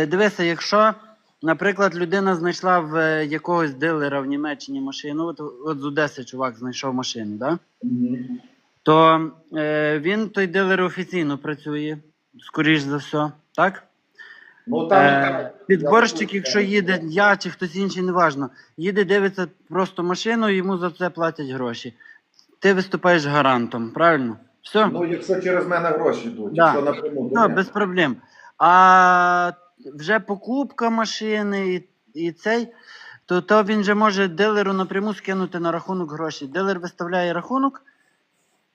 Е, дивися, якщо, наприклад, людина знайшла в е, якогось дилера в Німеччині машину, от, от з Одеси чувак знайшов машину, да? то е, він той дилер офіційно працює, скоріш за все, так? Ну там Е, підборщик, якщо їде, я чи хтось інший, неважно, їде, дивиться просто машину, йому за це платять гроші. Ти виступаєш гарантом, правильно? Все? Ну, якщо через мене гроші йдуть, Да. якщо напряму, Ну, без проблем. А вже покупка машини і, і цей, то, то він же може дилеру напряму скинути на рахунок гроші. Дилер виставляє рахунок,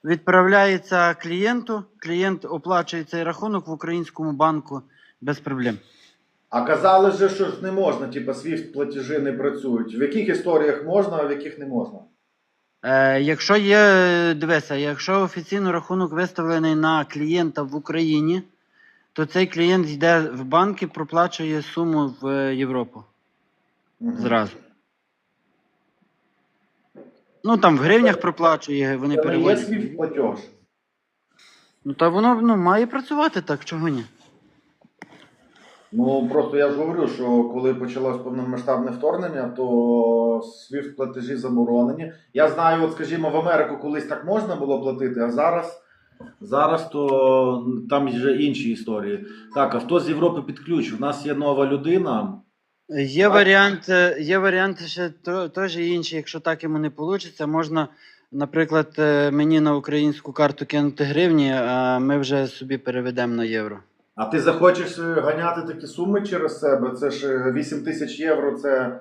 відправляється клієнту, клієнт оплачує цей рахунок в українському банку без проблем. А казали же, що ж не можна, типу, SWIFT платежі не працюють. В яких історіях можна, а в яких не можна? Е, якщо є, дивися, якщо офіційно рахунок виставлений на клієнта в Україні, то цей клієнт йде в банк і проплачує суму в Європу. Мгм. Зразу. Ну там в гривнях проплачує, вони Це не є переводять. SWIFT платеж. Ну та воно ну, має працювати так, чого ні? Ну просто я ж говорю, що коли почалось повномасштабне вторгнення, то SWIFT платежі заборонені. Я знаю, от скажімо, в Америку колись так можна було платити, а зараз. Зараз то там вже інші історії. Так, а хто з Європи підключив? У нас є нова людина. Є варіант, е, є варіанти ще то- теж інші, якщо так йому не вийде, можна, наприклад, е, мені на українську карту кинути гривні, а ми вже собі переведемо на євро. А ти захочеш е, ганяти такі суми через себе? Це ж е, 8 тисяч євро, це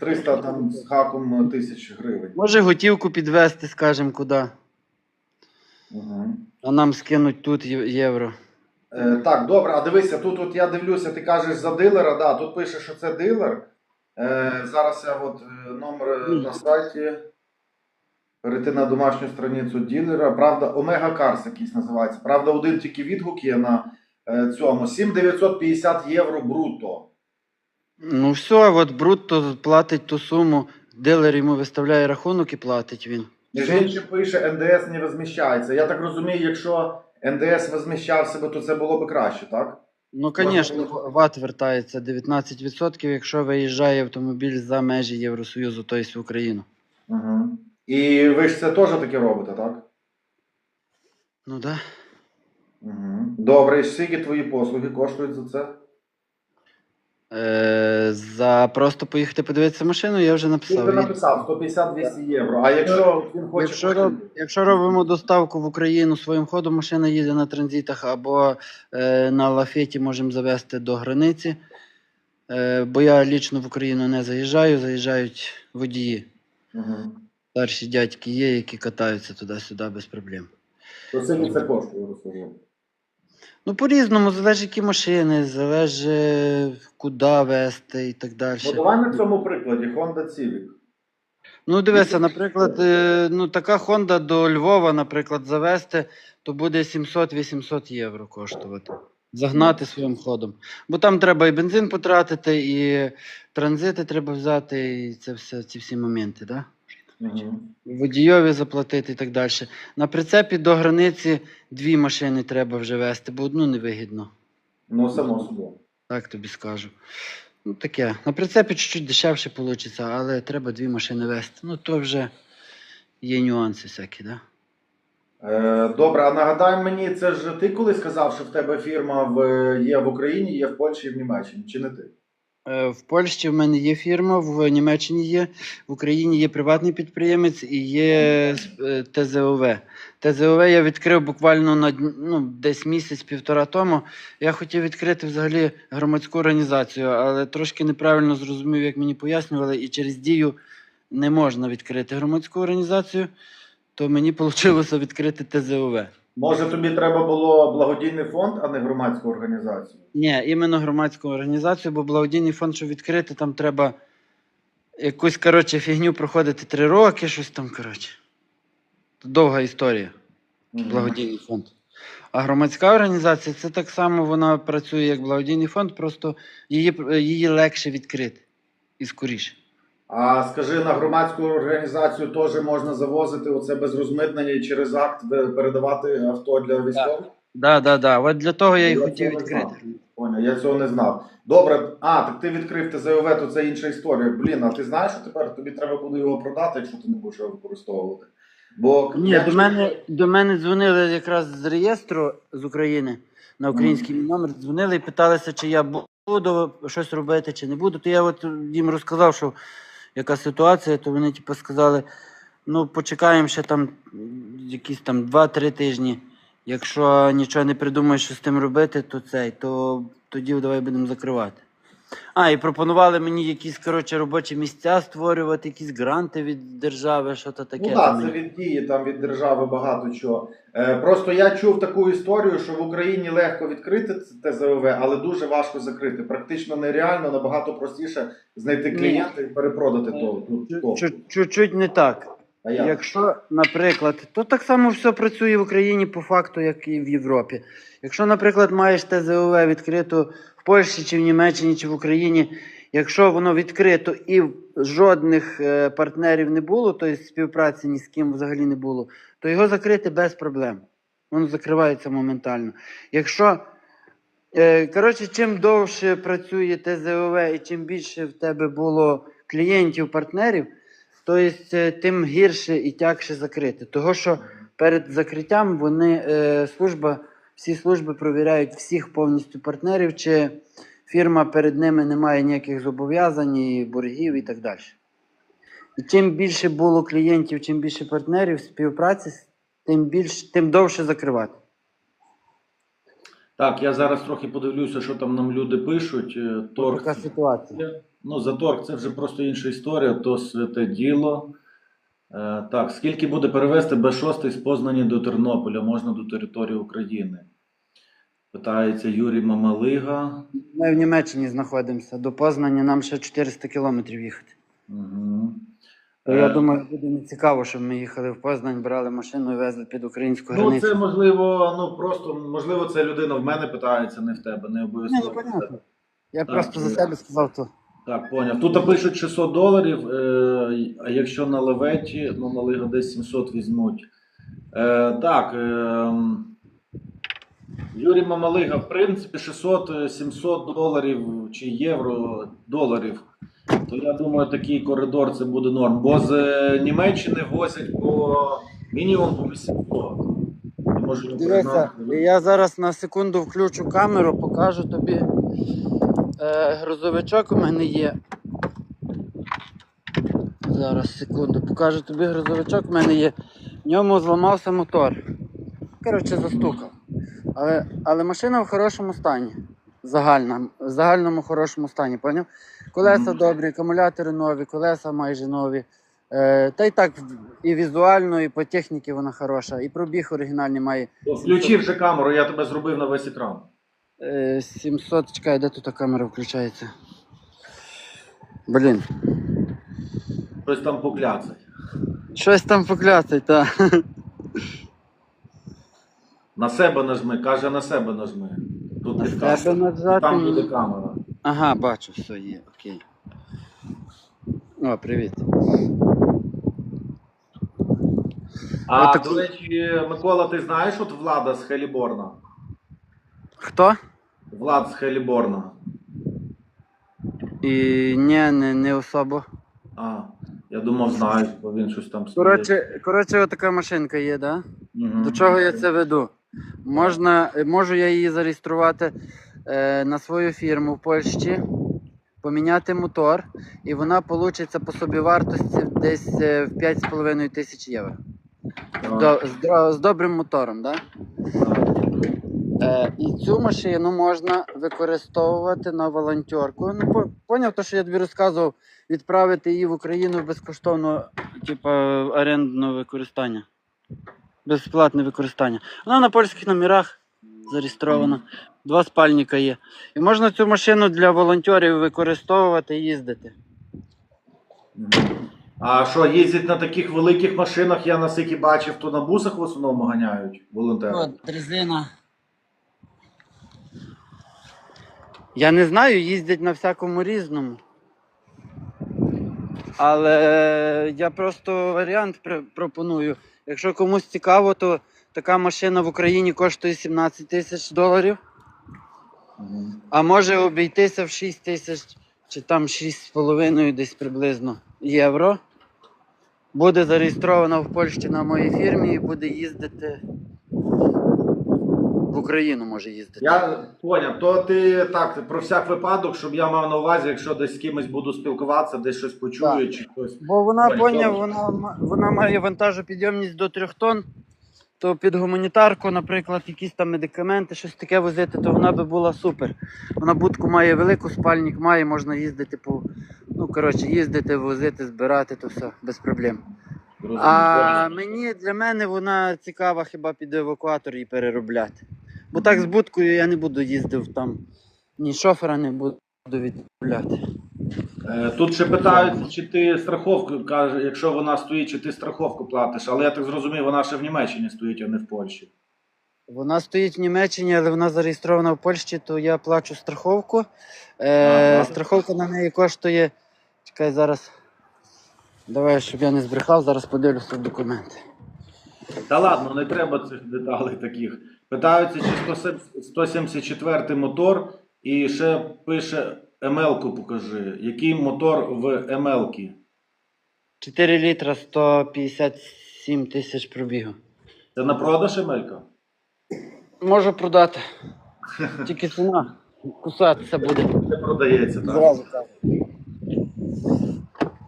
300 там з хаком тисяч гривень. Може готівку підвести, скажемо, куди. Угу. А нам скинуть тут є- євро. Е, так, добре, а дивися, тут от я дивлюся, ти кажеш за дилера, да, тут пише, що це дилер. Е, зараз я от е, номер е, на сайті. Перейти на домашню страницю дилера. Правда, Омега Карс якийсь називається. Правда, один тільки відгук є на е, цьому. 7950 євро бруто. Ну все, от брутто платить ту суму, дилер йому виставляє рахунок і платить він. Між іншим пише, НДС не розміщається. Я так розумію, якщо НДС розміщався би, то це було б краще, так? Ну, звісно, ват вертається 19%, якщо виїжджає автомобіль за межі Євросоюзу, тобто в Україну. Угу. І ви ж це теж таке робите, так? Ну так. Да. Угу. Добре, і скільки твої послуги коштують за це? Е, за просто поїхати подивитися машину, я вже Ти написав. вже Він- написав 150-200 євро. А якщо він хоче. Якщо, роб, якщо робимо доставку в Україну своїм ходом, машина їде на транзитах або е, на лафеті можемо завести до границі. Е, бо я лічно в Україну не заїжджаю, заїжджають водії. Угу. Старші дядьки є, які катаються туди-сюди без проблем. То скільки це коштує, розкажи. Ну, по-різному, залежить які машини, залежить куди вести і так далі. Ну давай на цьому прикладі Honda Civic. Ну, дивися, наприклад, е, ну, така Honda до Львова, наприклад, завести, то буде 700-800 євро коштувати. Загнати своїм ходом. Бо там треба і бензин потратити, і транзити треба взяти, і це все, ці всі моменти, да? Угу. Водійові заплатити і так далі. На прицепі до границі дві машини треба вже вести, бо одну невигідно. Ну, само собою. Так тобі скажу. Ну, таке. На прицепі чуть-чуть дешевше вийде, але треба дві машини вести. Ну, то вже є нюанси всякі, да? Е, добре, а нагадай мені, це ж ти коли сказав, що в тебе фірма в, є в Україні, є в Польщі і в Німеччині, чи не ти? Е, В Польщі в мене є фірма, в Німеччині є, в Україні є приватний підприємець і є е, ТЗОВ. ТЗОВ я відкрив буквально на ну, десь місяць-півтора тому. Я хотів відкрити взагалі громадську організацію, але трошки неправильно зрозумів, як мені пояснювали, і через дію не можна відкрити громадську організацію, то мені вийшло відкрити ТЗОВ. Може, тобі треба було благодійний фонд, а не громадську організацію? Ні, іменно громадську організацію, бо благодійний фонд, щоб відкрити, там треба якусь, коротше, фігню проходити три роки, щось там, коротше. Довга історія, благодійний фонд. А громадська організація це так само вона працює як благодійний фонд, просто її, її легше відкрити і скоріше. А скажи, на громадську організацію теж можна завозити оце без розмитнення і через акт передавати авто для військових? Да, да, да. От для того я і хотів відкрити. Поняв, я цього не знав. Добре, а, так ти відкрив ТЗОВ, то це інша історія. Блін, а ти знаєш, що тепер тобі треба буде його продати, якщо ти не будеш його використовувати. Бо Ні, до мене, до мене дзвонили якраз з реєстру з України на український мій номер. Дзвонили і питалися, чи я буду щось робити, чи не буду. То я от їм розказав, що яка ситуація, то вони типу, сказали: ну, почекаємо ще там якісь там 2-3 тижні. Якщо нічого не придумаєш, що з тим робити, то цей, то тоді давай будемо закривати. А, і пропонували мені якісь коротше, робочі місця створювати, якісь гранти від держави, що то таке. Ну так, це від дії, там від держави багато чого. Е, просто я чув таку історію, що в Україні легко відкрити ц- ТЗОВ, але дуже важко закрити. Практично нереально, набагато простіше знайти Ні. клієнта і перепродати то. то. Чуть-чуть не так. А як? Якщо, наприклад, то так само все працює в Україні по факту, як і в Європі. Якщо, наприклад, маєш ТЗОВ відкрито в Польщі чи в Німеччині чи в Україні, якщо воно відкрито і жодних е, партнерів не було, тобто співпраці ні з ким взагалі не було, то його закрити без проблем. Воно закривається моментально. Якщо Е, Коротше, чим довше працює ТЗОВ і чим більше в тебе було клієнтів, партнерів, то есть, е, тим гірше і тягше закрити. Того, що перед закриттям вони служба, всі служби провіряють всіх повністю партнерів, чи фірма перед ними не має ніяких зобов'язань, і боргів і так далі. І чим більше було клієнтів, чим більше партнерів співпраці, тим більш, тим довше закривати. Так, я зараз трохи подивлюся, що там нам люди пишуть. Е, Торг. Така ситуація. Ну, за торг це вже просто інша історія, то святе діло. Е, так, скільки буде перевезти Б6 з Познані до Тернополя, можна до території України? Питається Юрій Мамалига. Ми в Німеччині знаходимося. До Познані нам ще 400 кілометрів їхати. Угу. То Е, я думаю, буде не цікаво, щоб ми їхали в Познань, брали машину і везли під українську Ну, границю. це можливо, ну просто можливо, це людина в мене питається, не в тебе, не обов'язково. ну. Я Так, просто за е, себе сказав то. Так, поняв. Тут пишуть 600 доларів, е, а якщо на леветі, ну на лига десь 700 візьмуть. Е, так. Е, Юрій Мамалига, в принципі, 600-700 доларів чи євро доларів. То я думаю, такий коридор це буде норм. Бо з е, Німеччини возять по мінімум по 800. Я можу не Дивися, я зараз на секунду включу камеру, покажу тобі. Е, грузовичок у мене є. Зараз, секунду, покажу тобі грузовичок у мене є. В ньому зламався мотор. Коротше, застукав. Але, але машина в хорошому стані. Загальна, в загальному хорошому стані, поняв? Колеса добрі, акумулятори нові, колеса майже нові. Е, та й так і візуально, і по техніці вона хороша, і пробіг оригінальний має. Включи вже камеру, я тебе зробив на весь екран. Е, 700, чекай, де тут камера включається? Блін, Щось там покляцай. щось там покляцать, та. На себе нажми, каже на себе нажми. Тут На підказка. себе нажати. Там буде камера. Ага, бачу, все є, окей. О, привіт. А Отак- до речі, Микола, ти знаєш от Влада з Хеліборна? Хто? Влад з Хеліборна. І ні, не, не особо. А, я думав, знаєш, бо він щось там Коротше, коротше, отака машинка є, да? Мгм. До чого я це веду? Можна, можу я її зареєструвати е, на свою фірму в Польщі, поміняти мотор, і вона получиться по собі вартості десь е, в 5,5 тисяч євро. Так, До, з, з добрим мотором, да? так. Е, і цю машину можна використовувати на волонтерку. Ну, по- поняв, то, що я тобі розказував, відправити її в Україну безкоштовно, типу, орендне використання. Безплатне використання. Вона на польських номерах зареєстрована. Два спальника є. І можна цю машину для волонтерів використовувати і їздити. А що, їздять на таких великих машинах, я наскільки бачив, то на бусах в основному ганяють волонтери. От, резина. Я не знаю, їздять на всякому різному. Але я просто варіант пропоную. Якщо комусь цікаво, то така машина в Україні коштує 17 тисяч доларів. А може обійтися в 6 тисяч чи там 6,5 десь приблизно євро. Буде зареєстрована в Польщі на моїй фірмі і буде їздити в Україну може їздити. Я поняв, то ти так, про всяк випадок, щоб я мав на увазі, якщо десь з кимось буду спілкуватися, десь щось почую, чи щось. Бо вона Ой, поняв, добре. вона, вона має вантажопідйомність до 3 тонн. То під гуманітарку, наприклад, якісь там медикаменти, щось таке возити, то вона би була супер. Вона будку має велику, спальник має, можна їздити по. Ну, коротше, їздити, возити, збирати, то все, без проблем. Розумію, А мені для мене вона цікава хіба під евакуатор її переробляти. Бо так з будкою я не буду їздив там, ні шофера не буду відправляти. Е, Тут ще питають, чи ти страховку каже, якщо вона стоїть, чи ти страховку платиш, але я так зрозумів, вона ще в Німеччині стоїть, а не в Польщі. Вона стоїть в Німеччині, але вона зареєстрована в Польщі, то я плачу страховку. Е, Ага. страховка на неї коштує. Чекай зараз. Давай, щоб я не збрехав, зараз подивлюся документи. Та ладно, не треба цих деталей таких. Питаються, чи 107 174 мотор, і ще пише МЛ-ку покажи. Який мотор в МЛ-кі? 4 літра 157 тисяч пробігу. Це на продаж МЛ-ка? Можу продати. Тільки ціна. Кусатися буде. Це продається, так? Зразу кажу.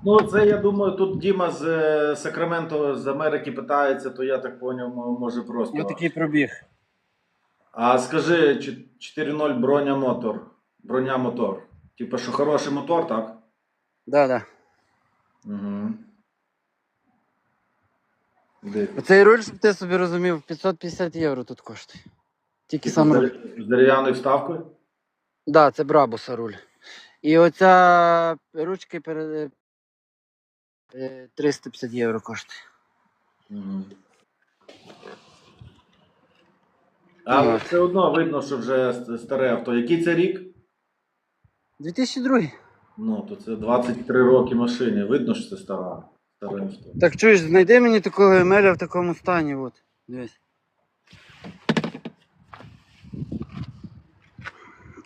Ну, це я думаю, тут Діма з е, Сакраменто з Америки питається, то я так поняв, може просто. Ось такий пробіг. А скажи, чи- 4.0 броня мотор. Броня мотор. Типа, що хороший мотор, так? Да, да. Угу. Дико. Оцей руль, щоб ти собі розумів, 550 євро тут коштує. Тільки сам руль. З дерев'яною вставкою? Да, це Брабуса руль. І оця ручки перед е, 350 євро коштує. Угу. Але Ну. все одно видно, що вже с- старе авто. Який це рік? 2002. Ну, то це 23 роки машині. Видно, що це стара. Старе авто. Так чуєш, знайди мені такого емеля в такому стані. От. Дивись.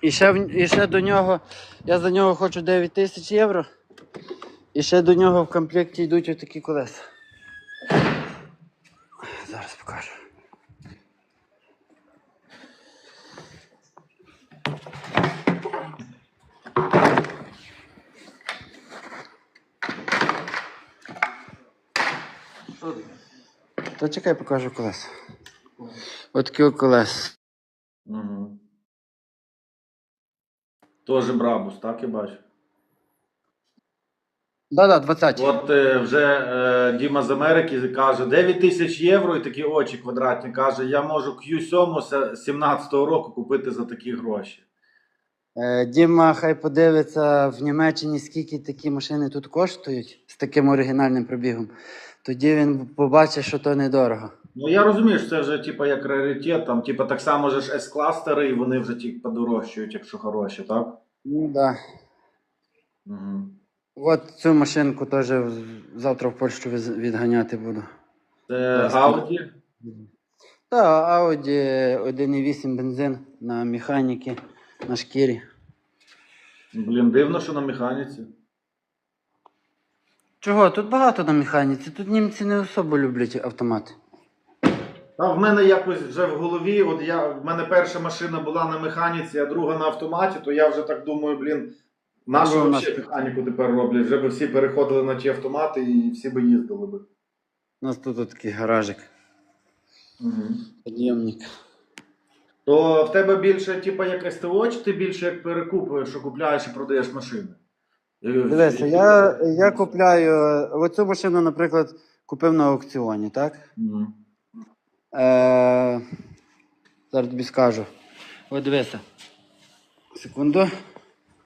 І ще, в- і ще до нього, я за нього хочу 9 тисяч євро. І ще до нього в комплекті йдуть отакі колеса. Зараз покажу. Та чекай, покажу колеса. От от. Угу. Тоже Брабус, так я бачу. Да-да, 20. От е, вже е, Діма з Америки каже 9 тисяч євро і такі очі квадратні. Каже, я можу Q7 з 17-го року купити за такі гроші. Е, Діма хай подивиться в Німеччині, скільки такі машини тут коштують з таким оригінальним пробігом. Тоді він побачить, що то недорого. Ну я розумію, що це вже типа як раритет, там, типа так само же ж S-кластери, і вони вже типа подорожчають, якщо хороші, так? Ну да. Угу. От цю машинку теж завтра в Польщу відганяти буду. Це. Audi. Та Audi 1.8 бензин на механіки, на шкірі. Блін, дивно, що на механіці. Чого? Тут багато на механіці. Тут німці не особо люблять автомати. Та в мене якось вже в голові, от я, в мене перша машина була на механіці, а друга на автоматі, то я вже так думаю, блін, нашу Ну, взагалі механіку тепер роблять. Вже би всі переходили на ті автомати і всі би їздили би. У нас тут, такий гаражик, Угу. підйомник. То в тебе більше, типа, як СТО, чи ти більше як перекуп, що купляєш і продаєш машини? Дивися, я, я купляю оцю машину, наприклад, купив на аукціоні, так? Мгм. Е, зараз тобі скажу. От дивися. Секунду.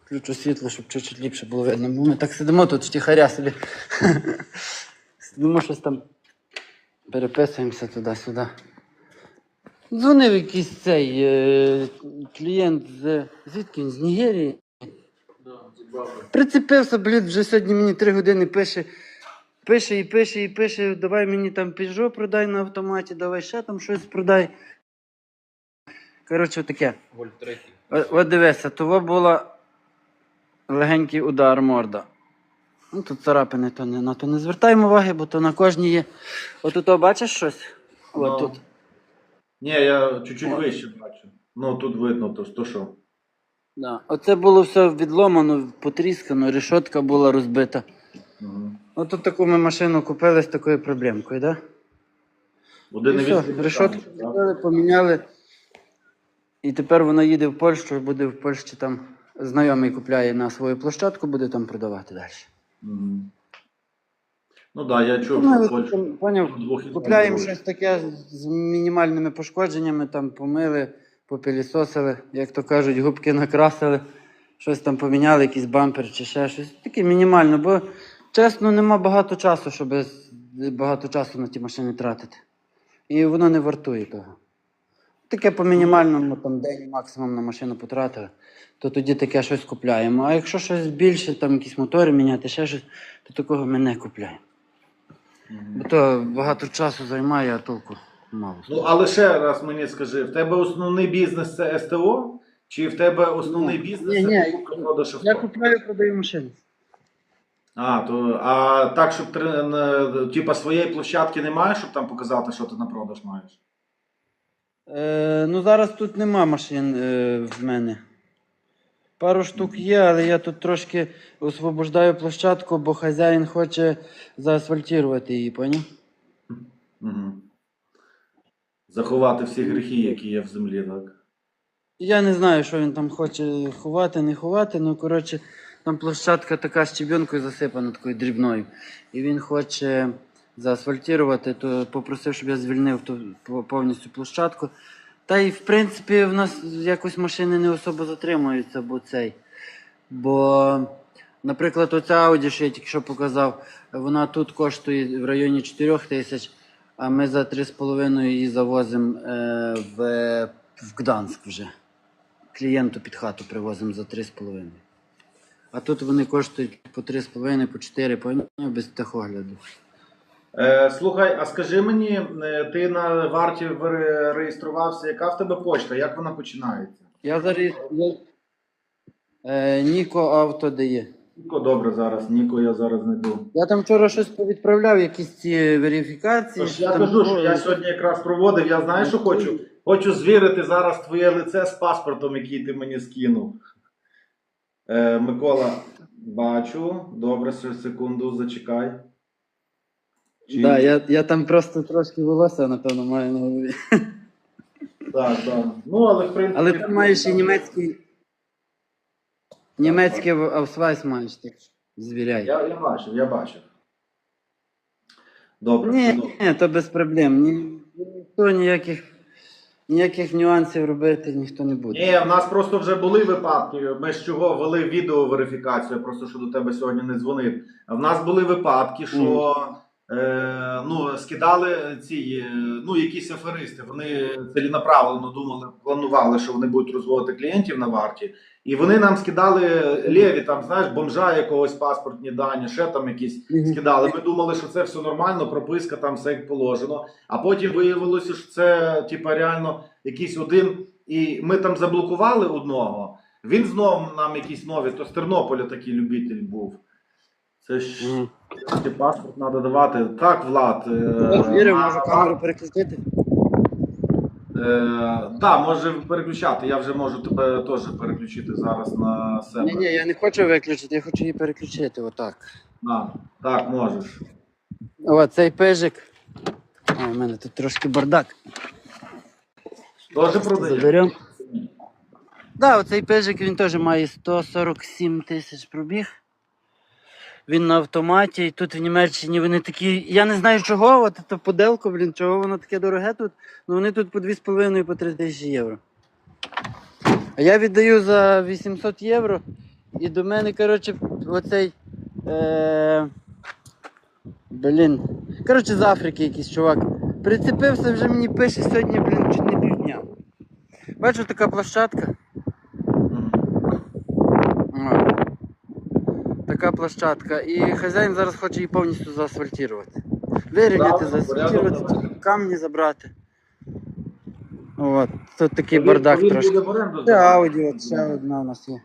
Включу світло, щоб чуть-чуть ліпше було видно. Ми так сидимо тут втіхаря собі. Сидимо щось там. Переписуємося туди-сюди. Дзвонив якийсь цей е, клієнт з. Звідки він? З Нігерії. Прицепився, блін, вже сьогодні мені три години пише. Пише і пише, і пише, давай мені там Peugeot продай на автоматі, давай ще там щось продай. Коротше, таке. Третій. От, от дивися, того була легенький удар морда. Ну, тут царапини, то не, на то не звертаємо уваги, бо то на кожній є. От тут бачиш щось? От Ну. тут. Ні, я чуть-чуть вище бачу. Ну тут видно, то, то що. Да. Оце було все відломано, потріскано, решотка була розбита. Угу. От тут таку ми машину купили з такою проблемкою, так? Один І все, решотку купили, поміняли. І тепер вона їде в Польщу, буде в Польщі там знайомий купляє на свою площадку, буде там продавати далі. Мгм. Ну так, да, я чув, Ми що от Поняв, купляємо щось таке з мінімальними пошкодженнями, там помили, попилісосили, як то кажуть, губки накрасили, щось там поміняли, якийсь бампер чи ще щось. Таке мінімально, бо чесно, нема багато часу, щоб багато часу на ті машини тратити. І воно не вартує того. Таке по мінімальному там день максимум на машину потратили, то тоді таке щось купляємо. А якщо щось більше, там якісь мотори міняти, ще щось, то такого ми не купляємо. Бо то багато часу займає, а толку мало. Ну, але ще раз мені скажи, в тебе основний бізнес це СТО? Чи в тебе основний бізнес ні, це ні, покупка продаж авто? Я купляю, продаю машини. А, то, а так, щоб три- на- типа своєї площадки немає, щоб там показати, що ти на продаж маєш? Е, ну зараз тут нема машин е, в мене. Пару штук є, але я тут трошки освобождаю площадку, бо хазяїн хоче заасфальтувати її, поняв? Угу. Заховати всі гріхи, які є в землі, так? Я не знаю, що він там хоче ховати, не ховати. Ну, коротше, там площадка така з щебінкою засипана такою дрібною. І він хоче заасфальтувати, то попросив, щоб я звільнив ту повністю площадку. Та й в принципі в нас якось машини не особо затримуються, бо цей. Бо, наприклад, оця Audi, що я тільки що показав, вона тут коштує в районі 4 тисяч, а ми за 3,5 її завозимо е, в, в Гданськ вже. Клієнту під хату привозимо за 3,5. А тут вони коштують по 3,5, по 4, по без техогляду. Е, слухай, а скажи мені, е, ти на варті реєструвався, яка в тебе почта? Як вона починається? Я зараз. Е, Ніко авто дає. Ніко, добре зараз, Ніко, я зараз знайду. Я там вчора щось повідправляв, якісь ці верифікації. Тож я там кажу, що я сьогодні якраз проводив, я знаю, що хочу. Хочу звірити зараз твоє лице з паспортом, який ти мені скинув. Е, Микола, бачу. Добре, секунду, зачекай. Чи- Да, я, я там просто трошки волосся, напевно, маю на голові. Так, так. Ну, але в принципі. Але там маєш і німецький. Німецький авсвайс маєш, так звіряй. Я, я бачив, я бачив. Добре, Ні, ні, то без проблем. Ні, ніхто ніяких, ніяких нюансів робити ніхто не буде. Ні, в нас просто вже були випадки. Ми з чого вели відеоверифікацію, просто що до тебе сьогодні не дзвонив. В нас були випадки, що е, ну, скидали ці е, ну, якісь аферисти. Вони ціленаправленно думали, планували, що вони будуть розводити клієнтів на варті. І вони нам скидали лєві, там, знаєш, бомжа якогось паспортні дані, ще там якісь скидали. Ми думали, що це все нормально, прописка там все як положено. А потім виявилося, що це типа реально якийсь один. І ми там заблокували одного. Він знову нам якісь нові, то з Тернополя такий любитель був. Це ж паспорт треба давати. Так, Влад. Е, Вірив, можу камеру переключити. Е, да, може переключати. Я вже можу тебе теж переключити зараз на себе. Ні, ні, я не хочу виключити, я хочу її переключити отак. А, так, можеш. О, цей пижик. А, у мене тут трошки бардак. Теж продаєш? Заберемо. Да, оцей пижик він теж має 147 тисяч пробіг. Він на автоматі, і тут в Німеччині вони такі. Я не знаю чого, от це поделко, блін, чого воно таке дороге тут. Ну вони тут по 2,5 по 3 тисячі євро. А я віддаю за 800 євро. І до мене, коротше, оцей. Е... Блін. Коротше, з Африки якийсь чувак. Прицепився, вже мені пише сьогодні, блін, чуть не півдня. Бачу, така площадка. Мгм. О. Така площадка. І хазяїн зараз хоче її повністю заасфальтувати. Вирівняти, Да, заасфальтувати, камні забрати. От, тут такий Він- бардак він трошки. буде в оренду Це здавати? Ауді, от ще одна у нас є.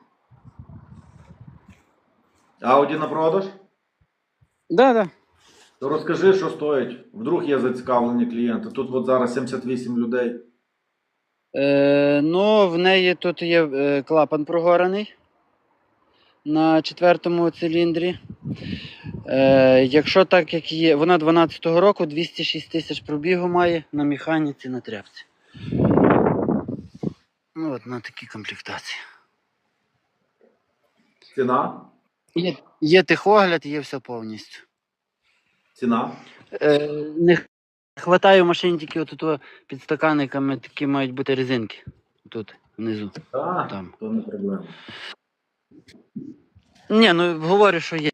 Ауді на продаж? Да, да. То розкажи, що стоїть. Вдруг є зацікавлені клієнти. Тут от зараз 78 людей. Е, ну, в неї тут є е, клапан прогораний на четвертому циліндрі. Е, якщо так, як є, вона 12-го року 206 тисяч пробігу має на механіці на тряпці. Ну, от на такій комплектації. Ціна? Є, є тихогляд, є все повністю. Ціна? Е, не хватає в машині тільки от під стаканниками, такі мають бути резинки. Тут, внизу. Так, Там. то не проблема. Ні, ну говорю, що є.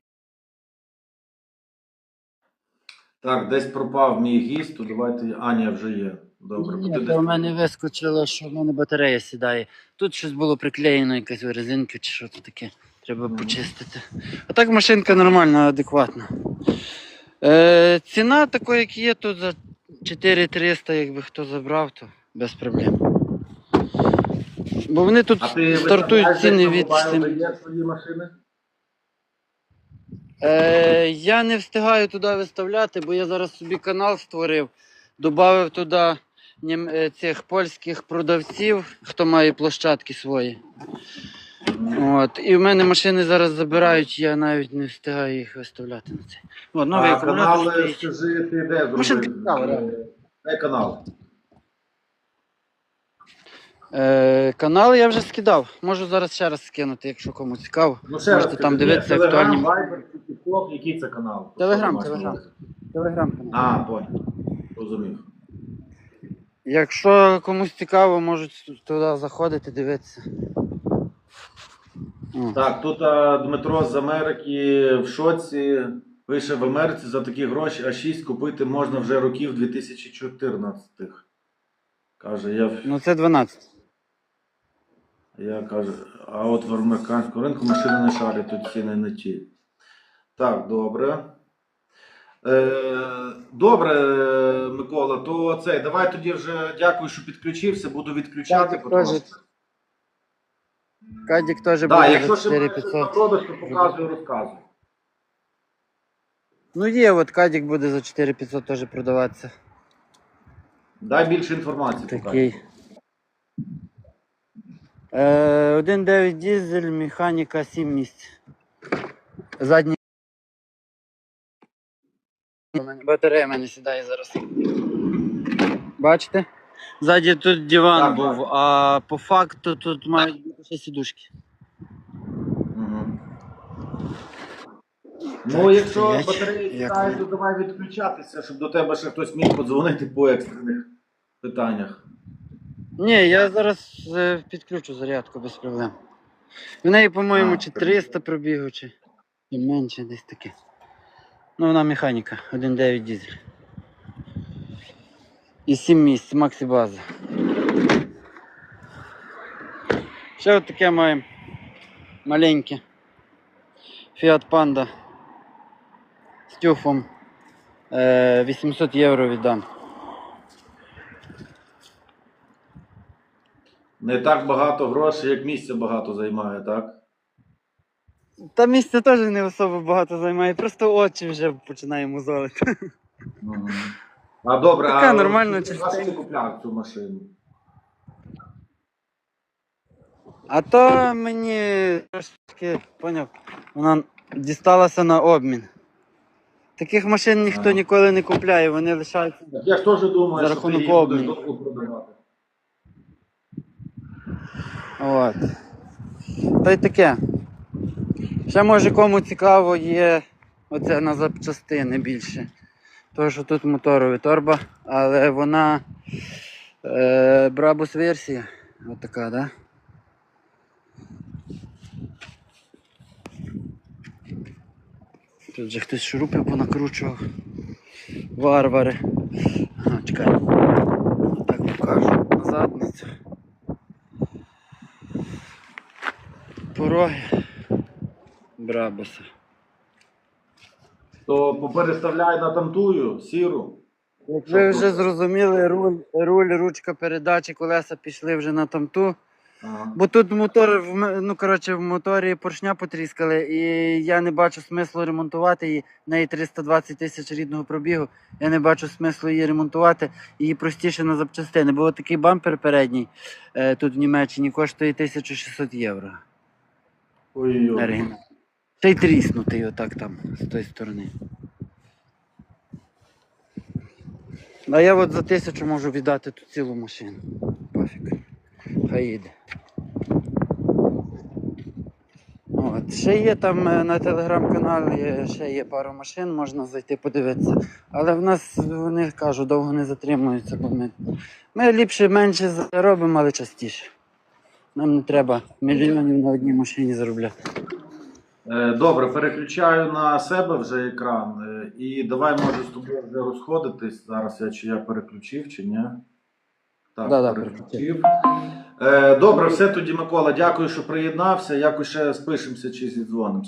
Так, десь пропав мій гість, то давайте. Аня вже є. Добре, бо ти десь в мене вискочило, що в мене батарея сідає. Тут щось було приклеєно, якась резинка чи що то таке. Треба почистити. А так машинка нормальна, адекватна. Е, ціна такої, як є, тут за 4300, якби хто забрав, то без проблем. Бо вони тут А ти стартують ціни від мобайл, 7. де є свої машини? Е, я не встигаю туди виставляти, бо я зараз собі канал створив, додав туди е, цих польських продавців, хто має площадки свої. От. І в мене машини зараз забирають, я навіть не встигаю їх виставляти на це. От, новий а канал, скажи, ти де зробив? Реально. Де канал? Е, канал я вже скидав. Можу зараз ще раз скинути, якщо кому цікаво. Ну, ще Можете раз там дивитися актуальні- Viber, TikTok, який це канал? Telegram, Що ти маєш Telegram. на увазі? Телеграм-канал. А, понял. Розумів. Якщо комусь цікаво, можуть туди заходити, дивитися. О. Так, тут а, Дмитро з Америки в шоці. Пише в Америці за такі гроші А6 купити можна вже років 2014. Каже, я, в- Ну це 12. Я кажу, а от в американському ринку машини не шарять, тут ціни не ті. Так, добре. Е, добре, Микола, то цей, давай тоді вже дякую, що підключився, буду відключати. Кадік теж Кадік теж Так, буде якщо за ще маєш на 4500. продаж, то показую, розказуй. Ну є, от Кадік буде за 4500 теж продаватися. Дай більше інформації. Такий. Е, 1.9 дизель, механіка 7 місць. Задній. Батарея в мене сідає зараз. Бачите? Ззаді тут диван Так, був, бачу. а по факту тут мають бути ще сідушки. Ну, якщо стоять, батареї як сідають, то давай відключатися, щоб до тебе ще хтось міг подзвонити по екстрених питаннях. Ні, я зараз е, підключу зарядку без проблем. В неї, по-моєму, А, чи 300 пробігу, чи і менше десь таке. Ну, вона механіка, 1.9 дизель. І 7 місць, максі база. Ще от таке маємо маленьке. Fiat Panda з тюфом. Е, 800 євро віддам. Не так багато грошей, як місця багато займає, так? Та місце теж не особо багато займає, просто очі вже починає мозолити. Мгм. А добре, Така а нормальна за що ти купляв цю машину? А то мені трошки, поняв, вона дісталася на обмін. Таких машин ніхто Ага. ніколи не купляє, вони лишаються. Так Я ж теж думаю, За що ти рахунок її будеш обміну. довго продавати. От. Та й таке. Ще може кому цікаво є оце на запчастини більше. Тому що тут моторова торба, але вона е, Брабус версія. Отака, да? Тут же хтось шурупи понакручував. Варвари. Ага, чекай. Так покажу. на Задницю. Пороги. Брабуса. То попереставляй на тамтую, сіру. Як ви вже зрозуміли, руль, руль, ручка передачі, колеса пішли вже на тамту. Ага. Бо тут мотор, в м- ну коротше, в моторі поршня потріскали, і я не бачу смислу ремонтувати її. В неї 320 тисяч рідного пробігу. Я не бачу смислу її ремонтувати. Її простіше на запчастини. Бо такий бампер передній е, тут в Німеччині коштує 1600 євро. Ой-ой-ой. Та й тріснутий отак там, з тої сторони. А я от за тисячу можу віддати ту цілу машину. Пофіг. Хай їде. От. Ще є там е, на телеграм-каналі, ще є пару машин, можна зайти подивитися. Але в нас, вони кажу, довго не затримуються, бо ми, ми ліпше менше заробимо, але частіше. Нам не треба мільйонів на одній машині заробляти. Е, Добре, переключаю на себе вже екран. Е, І давай може з тобою вже розходитись. Зараз я чи я переключив, чи ні. Так, Да-да, переключив. Да, Добре, все тоді, Микола. Дякую, що приєднався. Якось ще спишемося чи зідзвонимося.